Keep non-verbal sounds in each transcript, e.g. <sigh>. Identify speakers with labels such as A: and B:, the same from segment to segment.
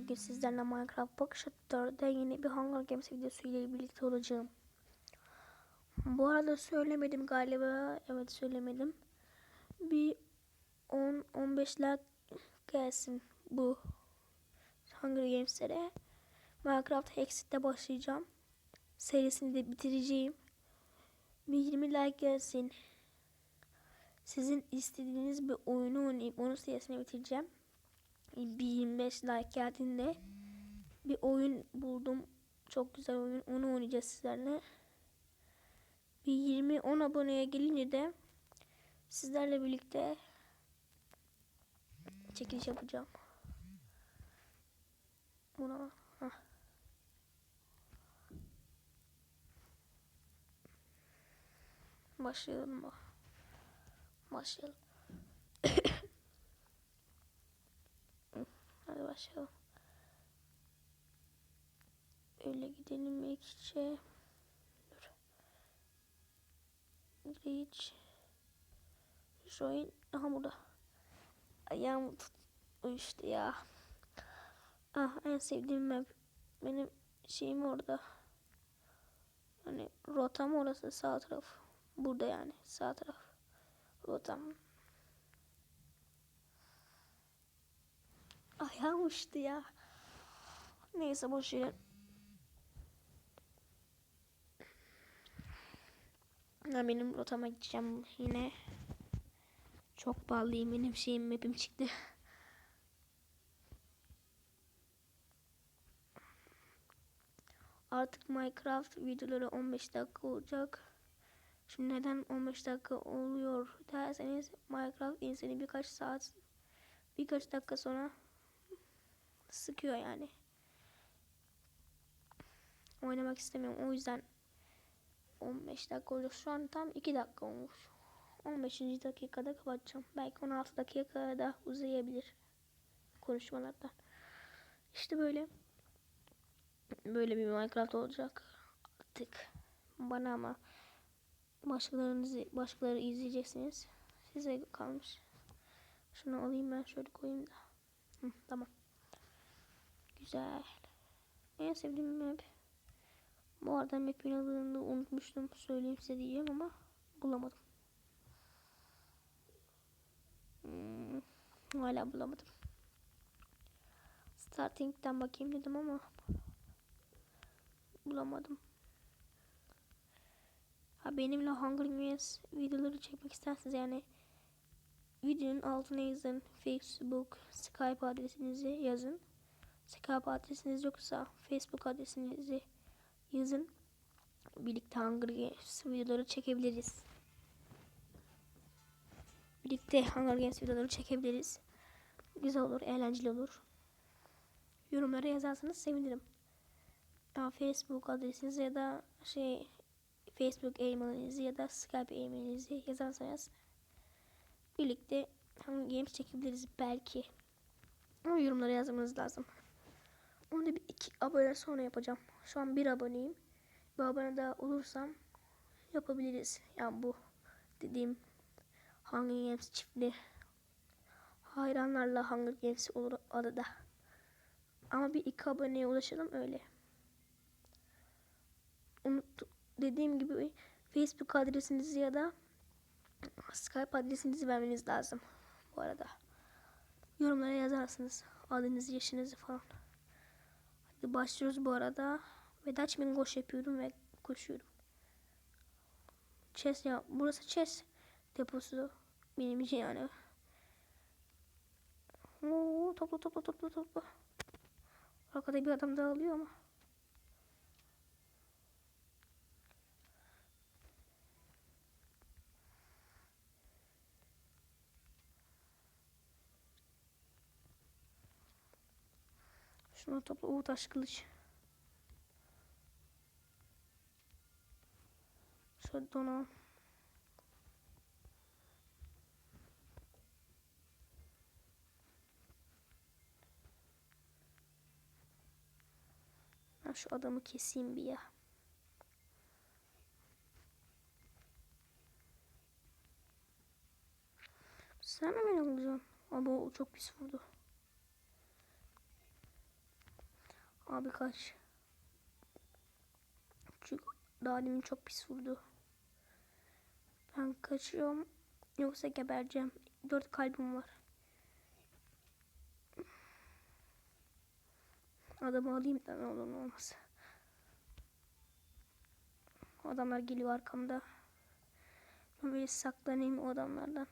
A: Bugün sizlerle Minecraft Pocket 4'de yeni bir Hunger Games videosu ile birlikte olacağım. Bu arada söylemedim galiba. Evet söylemedim. Bir 10-15 like gelsin bu Hunger Games'lere. Minecraft Hexit'te başlayacağım. Serisini de bitireceğim. Bir 20 like gelsin. Sizin istediğiniz bir oyunu oynayıp onun serisini bitireceğim bir 25 like geldiğinde bir oyun buldum. Çok güzel oyun. Onu oynayacağız sizlerle. Bir 20-10 aboneye gelince de sizlerle birlikte çekiliş yapacağım. Buna heh. Başlayalım mı? Başlayalım. <coughs> Hadi başlayalım. Öyle gidelim ekçe. Dur. Reach. Join. Aha burada. Ayağım tut. işte ya. Ah en sevdiğim map. Benim şeyim orada. Hani rotam orası sağ taraf. Burada yani sağ taraf. Rotam. Ayağım uçtu ya. Neyse boş verin. Ya benim rotama gideceğim yine. Çok bağlıyım benim şeyim map'im çıktı. Artık Minecraft videoları 15 dakika olacak. Şimdi neden 15 dakika oluyor derseniz Minecraft insanı birkaç saat birkaç dakika sonra sıkıyor yani. Oynamak istemiyorum. O yüzden 15 dakika olacak. Şu an tam 2 dakika olmuş. 15. dakikada kapatacağım. Belki 16 dakikaya da uzayabilir konuşmalardan. İşte böyle böyle bir Minecraft olacak artık. Bana ama başkalarınızı başkaları izleyeceksiniz. Size kalmış. Şunu alayım ben şöyle koyayım da. Hı, tamam. Güzel. En sevdiğim map. Bu arada map'in adını unutmuştum. Söyleyeyim size diyeceğim ama bulamadım. Hmm, hala bulamadım. Starting'den bakayım dedim ama bulamadım. Ha benimle Hunger Games videoları çekmek isterseniz yani videonun altına yazın Facebook, Skype adresinizi yazın. Skype adresiniz yoksa Facebook adresinizi yazın. Birlikte Hunger Games videoları çekebiliriz. Birlikte Hunger Games videoları çekebiliriz. Güzel olur, eğlenceli olur. Yorumlara yazarsanız sevinirim. Ya Facebook adresinizi ya da şey Facebook e-mailinizi ya da Skype e-mailinizi yazarsanız birlikte Hunger Games çekebiliriz belki. Ama yorumlara yazmanız lazım. Onu bir iki abone sonra yapacağım. Şu an bir aboneyim. Bir abone daha olursam yapabiliriz. Yani bu dediğim Hunger Games çiftli hayranlarla Hunger Games olur adı da. Ama bir iki aboneye ulaşalım öyle. Unut dediğim gibi Facebook adresinizi ya da Skype adresinizi vermeniz lazım bu arada. Yorumlara yazarsınız adınızı, yaşınızı falan. Başlıyoruz bu arada. Ve Dutchman koş yapıyorum ve koşuyorum. Chess ya burası chess deposu benim için yani. Oo, topla topla topla topla. Arkada bir adam daha alıyor ama. Şunu topla. Oo taş kılıç. Şöyle donalım. Ben şu adamı keseyim bir ya. Sen mi beni alacaksın? Ama o çok pis vurdu. Abi kaç. Çünkü daha demin çok pis vurdu. Ben kaçıyorum. Yoksa gebereceğim. Dört kalbim var. Adamı alayım da ne olur ne olmaz. Adamlar geliyor arkamda. Ben böyle saklanayım o adamlardan.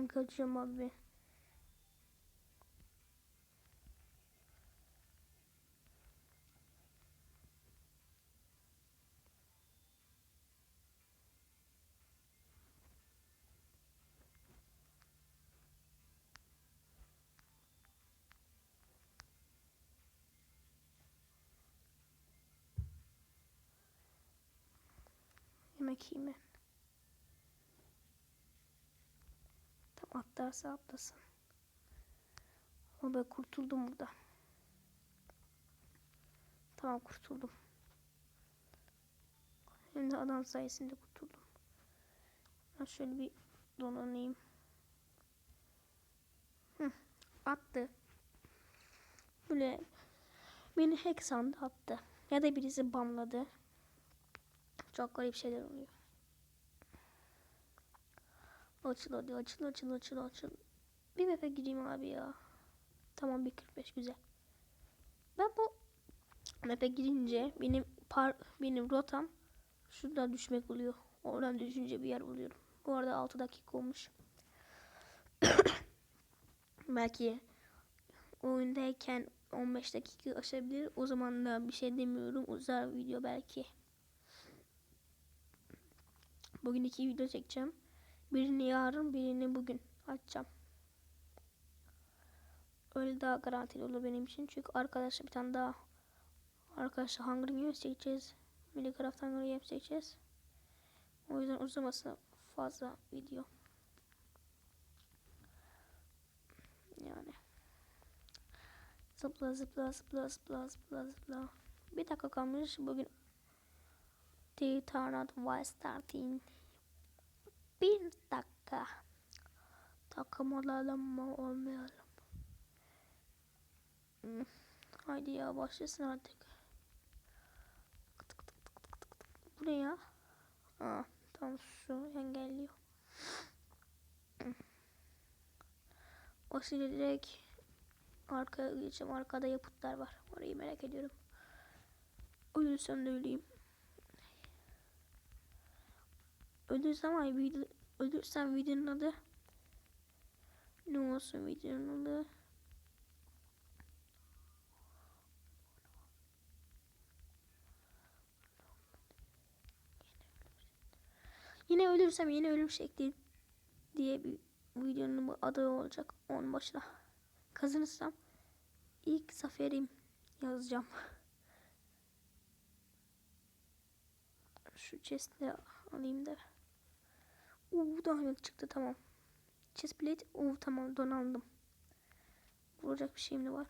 A: Ben kaçıyorum abi. Yemek yiyeyim. Atlarsa atlasın. Ama ben kurtuldum burada. Tamam kurtuldum. Hem de adam sayesinde kurtuldum. Ben şöyle bir dolanayım. Hı, attı. Böyle beni hack sandı attı. Ya da birisi banladı. Çok garip şeyler oluyor. Açıl hadi açıl açıl açıl açıl. Bir map'e gireyim abi ya. Tamam 1.45 güzel. Ben bu map'e girince benim par benim rotam şuradan düşmek oluyor. Oradan düşünce bir yer buluyorum. Bu arada 6 dakika olmuş. <coughs> Belki oyundayken 15 dakika aşabilir. O zaman da bir şey demiyorum. Uzar video belki. Bugün iki video çekeceğim. Birini yarın, birini bugün açacağım. Öyle daha garantili olur benim için. Çünkü arkadaşlar bir tane daha arkadaşlar Hunger Games çekeceğiz. Minecraft Hunger Games çekeceğiz. O yüzden uzaması fazla video. Yani. Zıpla zıpla zıpla zıpla zıpla zıpla. Bir dakika kalmış. Bugün Titanat Vice Starting. Bir dakika. Takım olalım mı olmayalım. Hmm. Haydi ya başlasın artık. Bu ne ya? Aa, tam su engelliyor. O şimdi direkt arkaya geçeceğim. Arkada yapıtlar var. Orayı merak ediyorum. Ölürsem de öleyim. Ölürsem ay video ölürsem videonun adı ne olsun videonun adı Yine ölürsem yine ölüm şekli diye bir videonun adı olacak onun başına. Kazanırsam ilk zaferim yazacağım. Şu chest'i alayım da. Uuu diamond çıktı tamam. Chest plate. Uuu tamam donandım. Vuracak bir şeyim de var.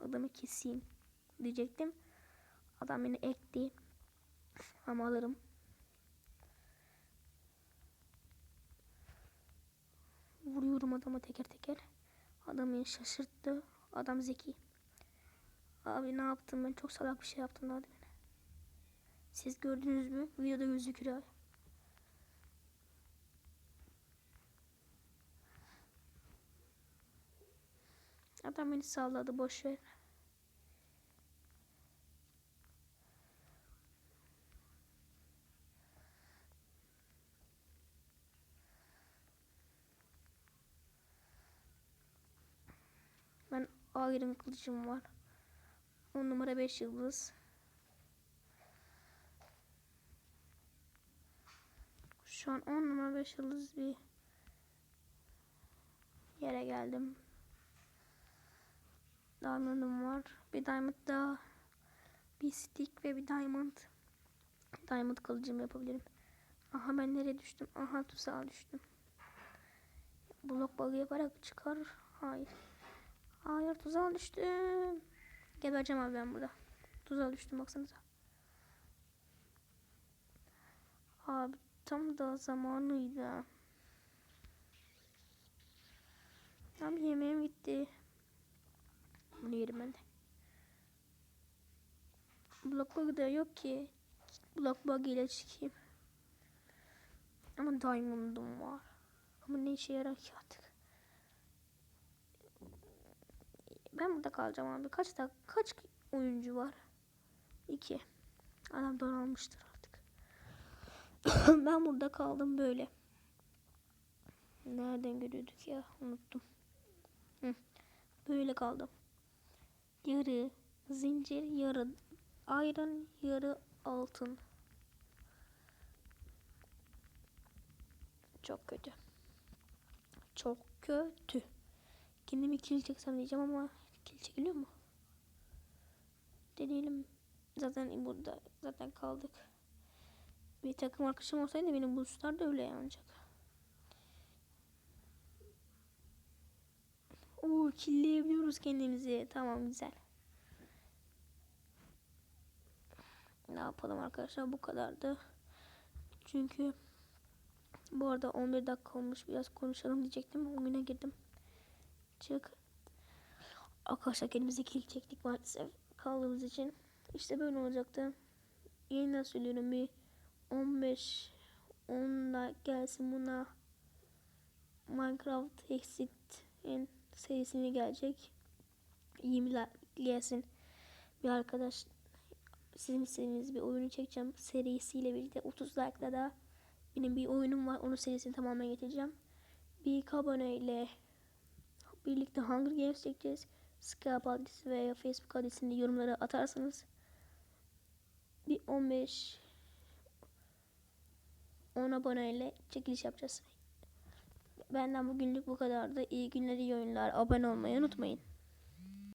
A: Adamı keseyim diyecektim. Adam beni ekti. Ama alırım. Vuruyorum adama teker teker. Adam beni şaşırttı. Adam zeki. Abi ne yaptım ben çok salak bir şey yaptım daha demin. Siz gördünüz mü? Videoda gözüküyor. Adam beni salladı boş ver. Ben Iron kılıcım var. 10 numara 5 yıldız. Şu an 10 numara 5 yıldız bir yere geldim. Diamond'ım var. Bir diamond daha. Bir stick ve bir diamond. Diamond kılıcımı yapabilirim. Aha ben nereye düştüm? Aha tuzağa düştüm. Blok bug'ı yaparak çıkar. Hayır. Hayır tuzağa düştüm. Gebereceğim abi ben burada. Tuzağa düştüm baksanıza. Abi tam da zamanıydı. Abi yemeğim bitti. Bunu yerim ben de. Blok bug da yok ki. Blok bug ile çıkayım. Ama diamond'um var. Ama ne işe yarar ki artık. Ben burada kalacağım abi. Kaç da kaç oyuncu var? İki. Adam donanmıştır artık. <coughs> ben burada kaldım böyle. Nereden görüyorduk ya? Unuttum. Böyle kaldım. Yarı zincir, yarı iron, yarı altın. Çok kötü. Çok kötü. Kendimi kill diyeceğim ama kill çekiliyor mu? Deneyelim. Zaten burada zaten kaldık. Bir takım arkadaşım olsaydı benim boostlar da öyle yanacak. Oo killeyebiliyoruz kendimizi. Tamam güzel. Ne yapalım arkadaşlar bu kadardı. Çünkü bu arada 11 dakika olmuş biraz konuşalım diyecektim. Oyuna girdim. Çık. Arkadaşlar kendimize kill çektik maalesef kaldığımız için. İşte böyle olacaktı. Yeniden söylüyorum bir 15 10 da gelsin buna Minecraft Exit'in serisini gelecek. 20 like gelsin. Bir arkadaş sizin istediğiniz bir oyunu çekeceğim serisiyle birlikte 30 like'la da benim bir oyunum var. Onun serisini tamamen getireceğim. Bir aboneyle birlikte Hunger Games çekeceğiz. Skype adresi veya Facebook adresinde yorumlara atarsanız bir 15 10 aboneyle çekiliş yapacağız. Benden bugünlük bu kadardı. İyi günler, iyi oyunlar. Abone olmayı unutmayın.